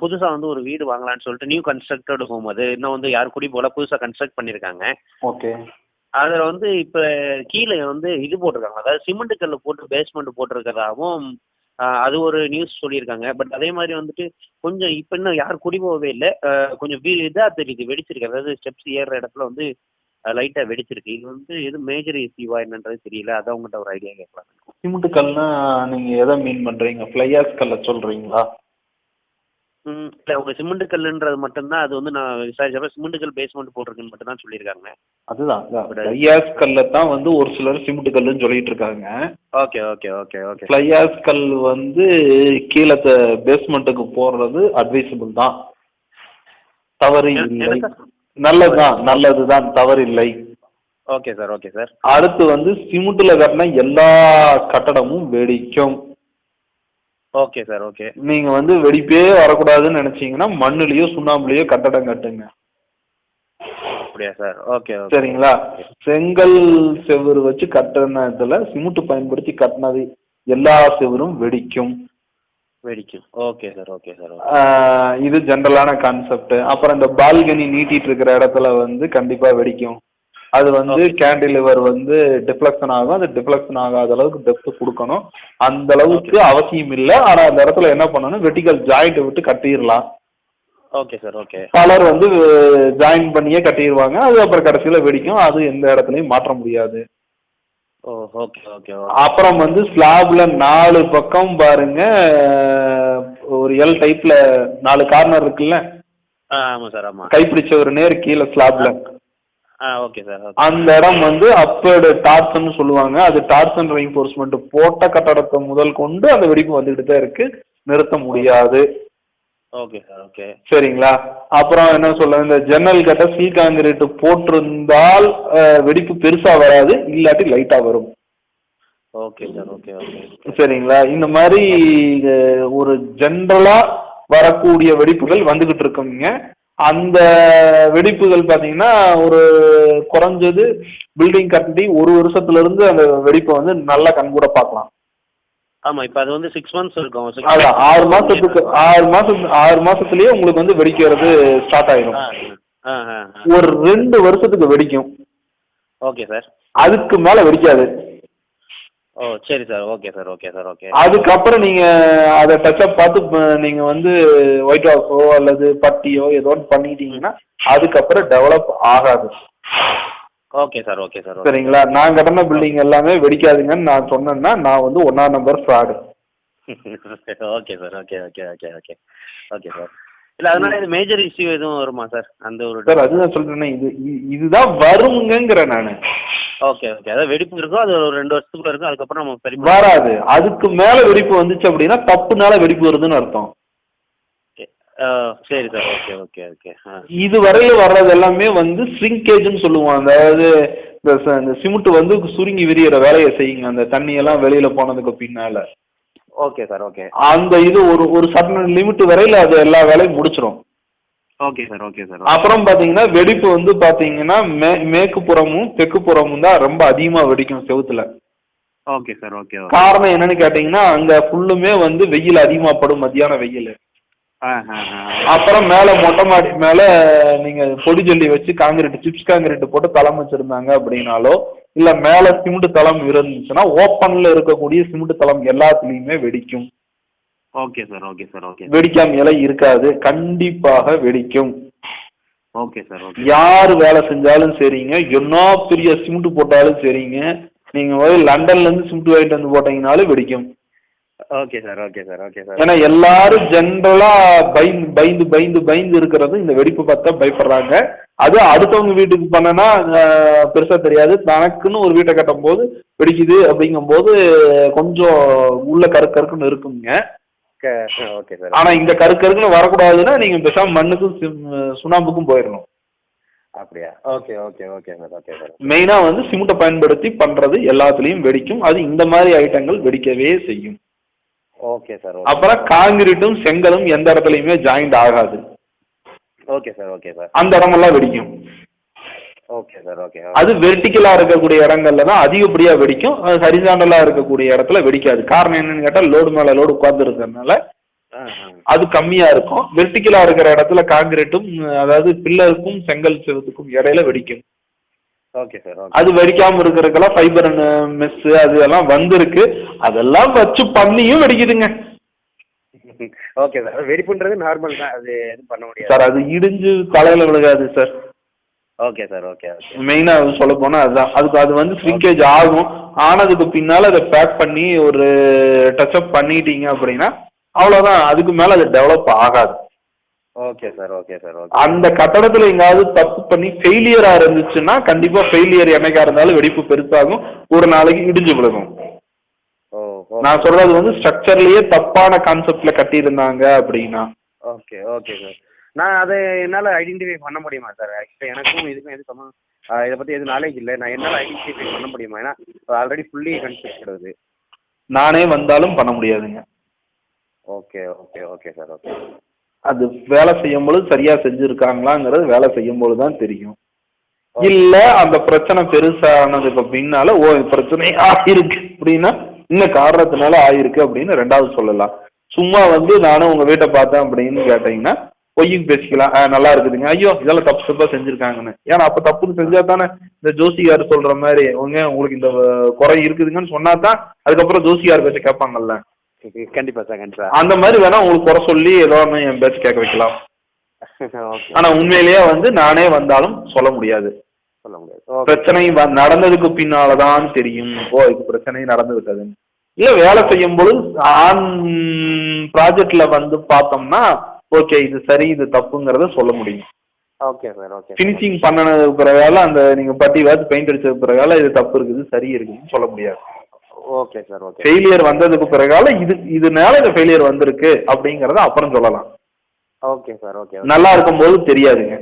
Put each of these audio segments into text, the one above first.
புதுசாக வந்து ஒரு வீடு வாங்கலாம்னு சொல்லிட்டு நியூ கன்ஸ்ட்ரக்டட் ஹோம் அது. இன்னும் வந்து யாரும் குடி போல புதுசாக கன்ஸ்ட்ரக்ட் பண்ணியிருக்காங்க. ஓகே அதில் வந்து இப்போ கீழே வந்து இது போட்டிருக்காங்க. அதாவது சிமெண்ட் கல் போட்டு பேஸ்மெண்ட் போட்டிருக்கிறதாவும் அது ஒரு நியூஸ் சொல்லியிருக்காங்க. பட் அதே மாதிரி வந்துட்டு கொஞ்சம் இப்போ இன்னும் யாரும் குடி போகவே இல்லை. கொஞ்சம் வீ இதாக தெரியுது. வெடிச்சிருக்கு அதாவது ஸ்டெப்ஸ் ஏறுற இடத்துல வந்து லைட்டாக வெடிச்சிருக்கு. இது வந்து எது மேஜர் இஷ்யூவா என்னன்றது தெரியல. அதான் உங்கள்கிட்ட ஒரு ஐடியா கேட்கலாம் சிமெண்ட் கல்னா நீங்க எதை மீன் பண்றீங்க? ஃப்ளையாஸ் கல்லை சொல்றீங்களா? இல்லை உங்கள் சிமெண்ட் கல்லுன்றது மட்டும்தான் அது வந்து நான் விசாரிச்சப்ப சிமெண்ட் கல் பேஸ்மெண்ட் போட்டிருக்குன்னு மட்டும் தான் சொல்லியிருக்காங்க. அதுதான் ஃப்ளையாஸ் கல்லை தான் வந்து ஒரு சிலர் சிமெண்ட் கல்லுன்னு சொல்லிட்டு இருக்காங்க. Okay okay okay okay fly ash கல் வந்து கீழே பேஸ்மெண்ட்டுக்கு போடுறது அட்வைசபிள் தான். தவறு இல்லை. நல்லதுதான் நல்லதுதான் தவறு இல்லை. ஓகே சார் ஓகே சார் அடுத்து வந்து சிமெண்ட்ல கட்டின எல்லா கட்டடமும் வெடிக்கும். ஓகே சார் ஓகே நீங்க வந்து வெடிப்பே வரக்கூடாதுன்னு நினைச்சீங்கன்னா மண்ணுலயோ சுண்ணாம்புலயோ கட்டடம் கட்டுங்க. அப்படியா சார் ஓகே சரிங்களா? செங்கல் செவுரு வச்சு கட்டினதுல சிமெண்ட் பயன்படுத்தி கட்டினது எல்லா செவரும் வெடிக்கும். வெடிக்கும். ஓகே சார் ஓகே சார் இது ஜென்ரலான கான்செப்ட் அப்புறம் இந்த பால்கனி நீட்டிட்டு இருக்கிற இடத்துல வந்து கண்டிப்பா வெடிக்கும். அது வந்து. கேண்டிலிவர் வந்து டிஃப்ளெக்ஷன் ஆகும். அது டிஃப்ளெக்ஷன் ஆகாத அளவுக்கு டெப்த் கொடுக்கணும். அந்த அளவுக்கு அவசியம் இல்லை. ஆனா அந்த இடத்துல என்ன பண்ணணும்? வெர்டிகல் ஜாயிண்ட் விட்டு கட்டிடலாம். ஓகே சார் ஓகே பலர் வந்து ஜாயின் பண்ணியே கட்டிடுவாங்க. அது அப்புறம் கடைசியில் வெடிக்கும். அது எந்த இடத்துலையும் மாற்ற முடியாது. ஓ ஓகே ஓகே அப்புறம் வந்து ஸ்லாப்ல நாலு பக்கம் பாருங்க. ஒரு எல் டைப்ல நாலு கார்னர் இருக்குல்ல? ஆ ஆமாம் சார் ஆமாம் கைப்பிடிச்ச ஒரு நேர் கீழே ஸ்லாப்ல அந்த இடம் வந்து அப்பேடு டார்சன் சொல்லுவாங்க. அது டார்சன் ரெயின்ஃபோர்ஸ்மெண்ட் போட்ட கட்டடத்தை முதல் கொண்டு அந்த வெடிப்பு வந்துகிட்டு தான் இருக்கு. நிறுத்த முடியாது. ஓகே சார் ஓகே சரிங்களா? அப்புறம் என்ன சொல்ல இந்த ஜன்னல் கட்ட சீல் காங்கிரீட் போட்டிருந்தால் வெடிப்பு பெருசா வராது. இல்லாட்டி லைட்டா வரும். ஓகே சார் ஓகே ஓகே சரிங்களா? இந்த மாதிரி ஒரு ஜென்ரலா வரக்கூடிய வெடிப்புகள் வந்துகிட்டு இருக்குங்க. அந்த வெடிப்புகள் பார்த்தீங்கன்னா ஒரு குறைஞ்சது பில்டிங் கட்டி ஒரு வருஷத்துல இருந்து அந்த வெடிப்பை வந்து நல்லா கண்கூட பார்க்கலாம். ஆமாம் இப்போ அது வந்து சிக்ஸ் மந்த்ஸ் இருக்கும். அதான். ஆறு மாசத்துக்கு ஆறு மாசம் ஆறு மாசத்துலயே உங்களுக்கு வந்து வெடிக்கிறது ஸ்டார்ட் ஆயிடும் ஒரு ரெண்டு வருஷத்துக்கு வெடிக்கும். Okay sir. அதுக்கு மேல வெடிக்காது. ஓ சரி sir. Okay sir okay sir okay. அதுக்கப்புறம் நீங்க அதை டச்சப் பார்த்து நீங்க வந்து ஒயிட் வாஷோ அல்லது பட்டியோ ஏதோ ஒன்று பண்ணிட்டீங்கன்னா அதுக்கப்புறம் டெவலப் ஆகாது. ஓகே சார் ஓகே சார் சரிங்களா? நான் கட்டின பில்டிங் எல்லாமே வெடிக்காதுங்கன்னு நான் சொன்னேன்னா நான் வந்து ஒன்னா number fraud okay sir okay okay okay okay. Okay sir. இல்லை அதனால இது மேஜர் இஷ்யூ எதுவும் வருமா சார் அந்த ஒரு சார் அதுதான் சொல்றேனே இது இதுதான் வருங்கிறேன் நான். ஓகே ஓகே அதாவது வெடிப்பு இருக்கும் அது ஒரு ரெண்டு வருஷத்துக்குள்ள இருக்கும் அதுக்கப்புறம் நம்ம சரி வராது. அதுக்கு மேல வெடிப்பு வந்துச்சு அப்படின்னா தப்புனால வெடிப்பு வருதுன்னு அர்த்தம். சரி சார் ஓகே ஓகே ஓகே இது வரையில வர்றது எல்லாமே வந்து ஸ்ரிங்கேஜ்னு சொல்லுவோம். அதாவது இந்த சிமெண்ட் வந்து சுருங்கி விரியிற வேலையை செய்யுங்க. அந்த தண்ணி எல்லாம் வெளியில போனதுக்கு பின்னால. ஓகே சார் ஓகே அந்த இது ஒரு ஒரு சட்டன் லிமிட் வரையில அது எல்லா வேலையும் முடிச்சிடும் ஓகே சார் ஓகே சார் அப்புறம் பாத்தீங்கன்னா வெடிப்பு வந்து பாத்தீங்கன்னா மே மேற்கு புறமும் தெற்கு புறமும் தான் ரொம்ப அதிகமா வெடிக்கும் செவுத்துல. ஓகே சார் ஓகே காரணம் என்னன்னு கேட்டீங்கன்னா அங்க ஃபுல்லுமே வந்து வெயில் அதிகமா படும் மத்தியான வெயில். அப்புறம் மேல மொட்டை மாடி மேல நீங்க பொடி ஜல்லி வச்சு காங்கிரீட் சிப்ஸ் காங்கிரீட் போட்டு தளம் வச்சிருந்தாங்க அப்படின்னாலோ இல்ல மேல சிமெண்ட் தளம் இருந்துச்சுன்னா ஓப்பன்ல இருக்கக்கூடிய சிமெண்ட் தளம் எல்லாத்துலயுமே வெடிக்கும். Okay sir okay sir okay வெடிக்காம இலை இருக்காது. கண்டிப்பாக வெடிக்கும். ஓகே சார் ஓகே யார் வேலை செஞ்சாலும் சரிங்க. என்ன பெரிய சிமெண்ட் போட்டாலும் சரிங்க. நீங்க போய் லண்டன்ல இருந்து சிமெண்ட் வாங்கிட்டு வந்து போட்டீங்கனாலும் வெடிக்கும். Okay sir okay sir okay sir ஏன்னா எல்லாரும் ஜென்ரலா பயந்து பயந்து பயந்து பயந்து இருக்கிறது. இந்த வெடிப்பு பார்த்தா பயப்படுறாங்க. அது அடுத்தவங்க வீட்டுக்கு பண்ணனா பெருசா தெரியாது. தனக்குன்னு ஒரு வீட்டை கட்டும் போது வெடிக்குது அப்படிங்கும்போது கொஞ்சம் உள்ள கரு கருக்குன்னு இருக்குங்க. Okay sir. ஆனா இந்த கரு கருக்குன்னு வரக்கூடாதுன்னா நீங்க பேசாம மண்ணுக்கும் சுண்ணாம்புக்கும் போயிடணும். அப்படியா? Okay okay okay sir okay sir. மெயினா வந்து சிமெண்ட்டை பயன்படுத்தி பண்றது எல்லாத்துலயும் வெடிக்கும். அது இந்த மாதிரி ஐட்டங்கள் வெடிக்கவே செய்யும். ஓகே சார் அப்புறம் காங்கிரீட்டும் செங்கலும் எந்த இடத்துலயுமே ஜாயிண்ட் ஆகாது. ஓகே சார் ஓகே சார் அந்த இடமெல்லாம் வெடிக்கும். ஓகே சார் ஓகே அது வெர்டிக்கலா இருக்கக்கூடிய இடங்கள்ல தான் அதிகப்படியா வெடிக்கும். அது ஹரிசாண்டலா இருக்கக்கூடிய இடத்துல வெடிக்காது. காரணம் என்னன்னு கேட்டா லோடு மேல லோடு உட்கார்ந்து இருக்கிறதுனால அது கம்மியா இருக்கும். வெர்டிக்கலா இருக்கிற இடத்துல காங்கிரீட்டும் அதாவது பில்லருக்கும் செங்கல் செவத்துக்கும் இடையில வெடிக்கும். ஓகே சார் அது வெடிக்காம இருக்கிறதுக்கெல்லாம் ஃபைபர் மெஸ் அது எல்லாம் வந்திருக்கு. அதெல்லாம் வச்சு பண்ணியும் வெடிக்குதுங்க. ஓகே சார் வெடிப்புன்றது நார்மல் தான். அது எதுவும் பண்ண முடியாது. சார் அது இடிஞ்சு தலையில விழுகாது sir okay sir okay okay மெயினா சொல்ல போனா அதுதான். அதுக்கு அது வந்து ஸ்விங்கேஜ் ஆகும். ஆனதுக்கு பின்னால அதை பேக் பண்ணி ஒரு டச்சப் பண்ணிட்டீங்க அப்படின்னா அவ்வளவுதான். அதுக்கு மேல அது டெவலப் ஆகாது. Okay sir okay sir okay அந்த கட்டடத்துல எங்காவது தப்பு பண்ணி ஃபெயிலியரா இருந்துச்சுன்னா கண்டிப்பா ஃபெயிலியர் என்னைக்கா இருந்தாலும் வெடிப்பு பெருசாகும். ஒரு நாளைக்கு இடிஞ்சு விழுகும். நான் சொல்றது வந்து ஸ்ட்ரக்சர்லயே தப்பான கான்செப்ட்ல கட்டியிருந்தாங்க அப்படின்னா. Okay okay sir. நான் அதை என்னால் ஐடென்டிஃபை பண்ண முடியுமா சார்? ஆக்சுவலி எனக்கும் இதுக்கும் எது சம்ம இதை பற்றி எதுவும் நாலேஜ் இல்லை. நான் என்னால் ஐடென்டிஃபை பண்ண முடியுமா? ஏன்னா ஆல்ரெடி ஃபுல்லி அது. நானே வந்தாலும் பண்ண முடியாதுங்க. Okay okay okay sir okay. அது வேலை செய்யும் பொழுது சரியா செஞ்சிருக்காங்களாங்கிறது வேலை செய்யும் பொழுது தான் தெரியும் இல்ல அந்த பிரச்சனை பெருசானதுக்கு பின்னால ஓ இது பிரச்சனை ஆயிருக்கு அப்படின்னா இந்த காரணத்தினால ஆயிருக்கு அப்படின்னு ரெண்டாவது சொல்லலாம். சும்மா வந்து நானும் உங்க வீட்டை பார்த்தேன் அப்படின்னு கேட்டீங்கன்னா பொய்யும் பேசிக்கலாம். நல்லா இருக்குதுங்க. ஐயோ இதெல்லாம் தப்பு தப்பா செஞ்சிருக்காங்கன்னு. ஏன்னா அப்ப தப்புன்னு செஞ்சா தானே இந்த ஜோசியார் சொல்ற மாதிரி உங்க உங்களுக்கு இந்த குறை இருக்குதுங்கன்னு சொன்னா தான் அதுக்கப்புறம் ஜோசியார் பேச கேட்பாங்கல்ல. கண்டிப்பாக சார் கண்டிப்பாக அந்த மாதிரி வேணா உங்களுக்கு குறை சொல்லி ஏதோ என் பேச்சு கேட்க வைக்கலாம். ஆனா உண்மையிலேயே வந்து நானே வந்தாலும் சொல்ல முடியாது. சொல்ல முடியாது. பிரச்சனை நடந்ததுக்கு பின்னாலதான் தெரியும். ஓ இது பிரச்சனை நடந்து விட்டதுன்னு இல்ல வேலை செய்யும் பொழுது ஆன் ப்ராஜெக்ட்ல வந்து பார்த்தோம்னா ஓகே இது சரி இது தப்புங்கிறத சொல்ல முடியும். ஓகே சார் ஓகே ஃபினிஷிங் பண்ணனது பிறகால அந்த நீங்க பட்டி வாத்து பெயிண்ட் அடிச்சது பிறகால இது தப்பு இருக்குது சரி இருக்குதுன்னு சொல்ல முடியாது. ஓகே சார் ஓகே ஃபெயிலியர் வந்ததுக்கு பிறகால இது இதனால இந்த ஃபெயிலியர் வந்திருக்கு அப்படிங்கறத அப்புறம் சொல்லலாம். ஓகே சார் ஓகே நல்லா இருக்கும்போது தெரியாதுங்க.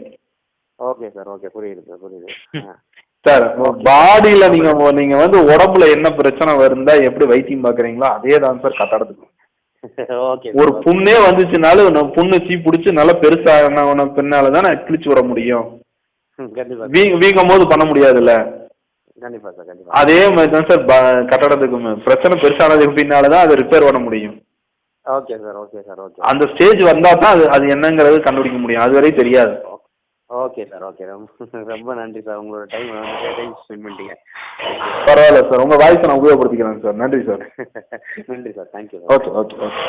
ஓகே சார் ஓகே புரியுது சார் புரியுது. சார் பாடியில நீங்க நீங்க வந்து உடம்புல என்ன பிரச்சனை வருந்தா எப்படி வைத்தியம் பாக்குறீங்களோ அதே தான் சார் கட்டடத்துக்கு ஓகே ஒரு புண்ணே வந்துச்சுனாலும் புண்ணு சீ பிடிச்சி நல்லா பெருசான பின்னால தான் கிழிச்சு விட முடியும். வீங்கும் போது பண்ண முடியாதுல்ல? கண்டிப்பாக சார் கண்டிப்பாக அதே மாதிரி தான் சார் கட்டடத்துக்கு பிரச்சனை பெருசானதுக்கு பின்னால தான் அதை ரிப்பேர் பண்ண முடியும். Okay sir okay sir okay அந்த ஸ்டேஜ் வந்தா தான் அது அது என்னங்கிறது கண்டுபிடிக்க முடியும். அது வரையும் தெரியாது. ஓகே சார் ஓகே ரொம்ப ரொம்ப நன்றி சார் உங்களோட டைம் டைம் ஸ்பெண்ட் பண்ணிட்டீங்க. பரவாயில்ல சார் உங்க வாய்ஸை நான் உபயோகப்படுத்திக்கிறேன் சார் நன்றி சார் நன்றி sir thank you okay okay okay